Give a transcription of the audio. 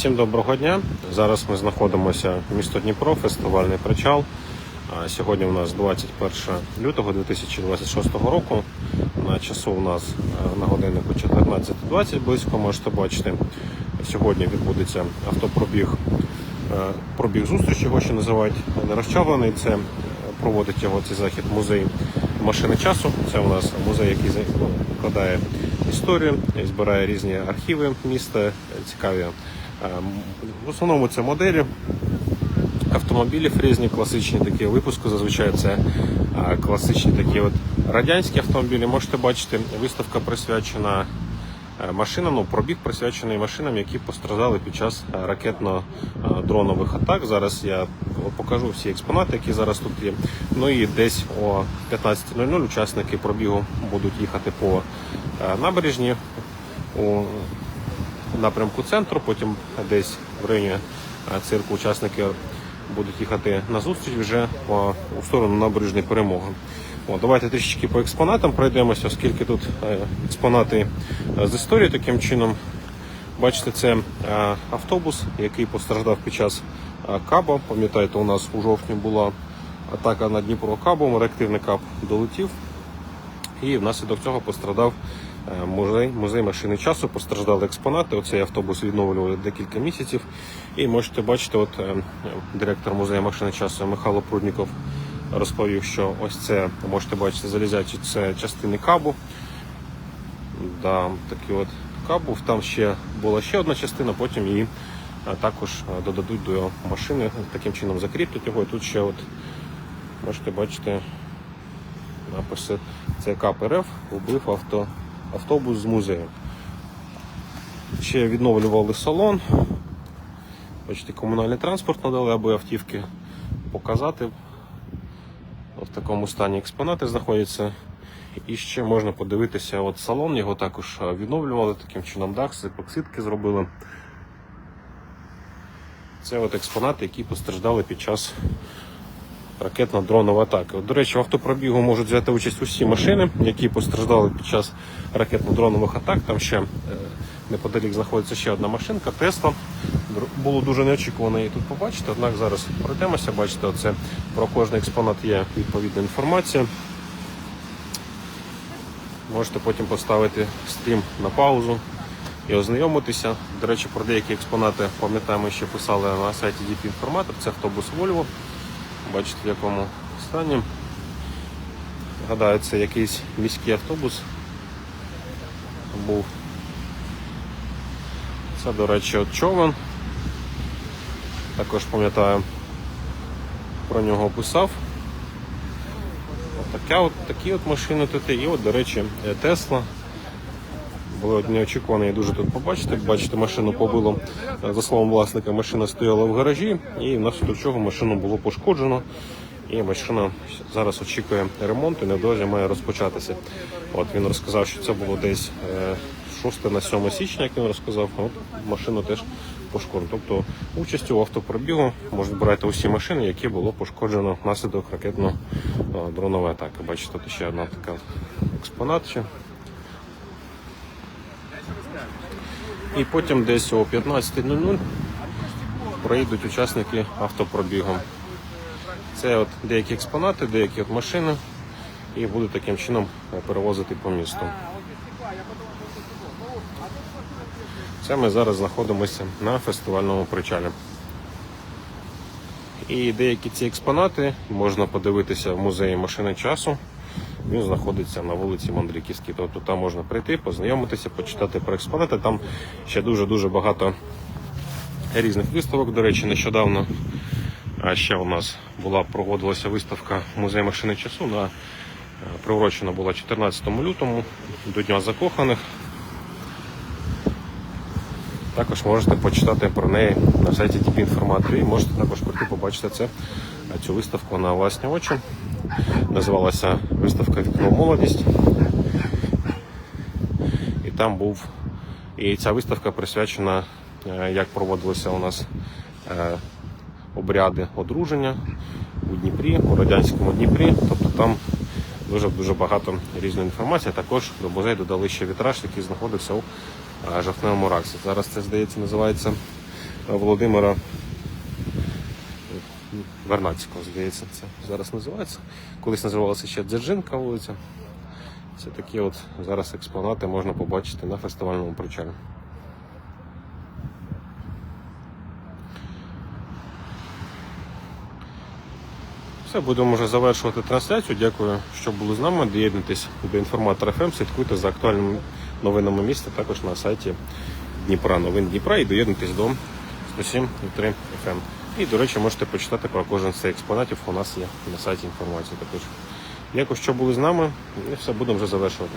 Всім доброго дня. Зараз ми знаходимося в місто Дніпро, фестивальний причал. Сьогодні у нас 21 лютого 2026 року. На часу у нас е, на годиннику 14.20 близько можете бачити. Сьогодні відбудеться автопробіг, е, пробіг зустріч, його ще називають нерозчавлений. Це е, проводить його цей захід музей машини часу. Це у нас музей, який ну, викладає історію, збирає різні архіви міста, цікаві. Е, В основному це моделі автомобілів різні, класичні такі випуску. Зазвичай це е, класичні такі от радянські автомобілі. Можете бачити, виставка присвячена е, машинам, ну, пробіг присвячений машинам, які постраждали під час ракетно-дронових атак. Зараз я покажу всі експонати, які зараз тут є. Ну і десь о 15.00 учасники пробігу будуть їхати по набережні напрямку центру, потім десь в районі е, цирку учасники будуть їхати на зустріч вже по, у сторону набережної перемоги. О, давайте трішечки по експонатам пройдемося, оскільки тут е, експонати е, з історії таким чином. Бачите, це автобус, який постраждав під час каба. Пам'ятаєте, у нас у жовтні була атака на Дніпро кабом, реактивний каб долетів. І внаслідок цього пострадав музей, музей машини часу, постраждали експонати. Оцей автобус відновлювали декілька місяців. І можете бачити, от е, директор музею машини часу Михайло Прудніков розповів, що ось це можете бачити залізячі це частини кабу. Да, такі от кабу. Там ще була ще одна частина, потім її е, також е, додадуть до машини, таким чином закріплять його. І тут ще от можете бачити написи це КАП РФ убив авто, автобус з музею. Ще відновлювали салон. Бачите, комунальний транспорт надали, аби автівки показати. В такому стані експонати знаходяться. І ще можна подивитися, от салон його також відновлювали таким чином, дах, епоксидки зробили. Це от експонати, які постраждали під час ракетно-дронової атаки. До речі, в автопробігу можуть взяти участь усі машини, які постраждали під час ракетно-дронових атак. Там ще е, неподалік знаходиться ще одна машинка Тесла. Було дуже неочікувано її тут побачити, однак зараз пройдемося, бачите, оце про кожний експонат є відповідна інформація. Можете потім поставити стрім на паузу і ознайомитися. До речі, про деякі експонати пам'ятаємо, ще писали на сайті DP Інформатор. Це автобус Volvo. Бачите, в якому стані. Гадаю, це якийсь міський автобус був. Це, до речі, от човен. Також пам'ятаю, про нього писав. От таке от, такі от машини тут є. І от, до речі, Тесла. Було от неочікувано і дуже тут побачити. Бачите, машину побило. За словом власника, машина стояла в гаражі, і внаслідок чого машину було пошкоджено. І машина зараз очікує ремонту невдовзі має розпочатися. От він розказав, що це було десь е, 6 на 7 січня, як він розказав. От машину теж пошкоджено. Тобто участю в автопробігу можуть брати усі машини, які було пошкоджено внаслідок ракетно-дронової атаки. Бачите, тут ще одна така експонат. Ще. І потім десь о 15.00 проїдуть учасники автопробігу. Це от деякі експонати, деякі от машини, і будуть таким чином перевозити по місту. Це ми зараз знаходимося на фестивальному причалі. І деякі ці експонати можна подивитися в музеї машини часу. Він знаходиться на вулиці Мандриківській. Тобто там можна прийти, познайомитися, почитати про експонати. Там ще дуже-дуже багато різних виставок. До речі, нещодавно ще у нас була проводилася виставка музей машини часу. На, е, приурочена була 14 лютому до Дня закоханих. Також можете почитати про неї на сайті DP інформатор і можете також прийти побачити це, цю виставку на власні очі. Називалася виставка Вікно молодість. І там був. І ця виставка присвячена, е, як проводилися у нас е, обряди одруження у Дніпрі, у радянському Дніпрі. Тобто там дуже дуже багато різної інформації. Також до музею додали ще вітраж, який знаходився у е, жовтневому раксі. Зараз це, здається, називається Володимира Вернадського, здається, це зараз називається. Колись називалася ще Дзержинка вулиця. Це такі от зараз експонати можна побачити на фестивальному причалі. Все, будемо вже завершувати трансляцію. Дякую, що були з нами. Доєднуйтесь до інформатора ФМ, слідкуйте за актуальними новинами міста, також на сайті Дніпра, новин Дніпра і доєднуйтесь до 107.3 FM. І, до речі, можете почитати про кожен з цих експонатів. У нас є на сайті інформація також. Дякую, що були з нами. І все, будемо вже завершувати.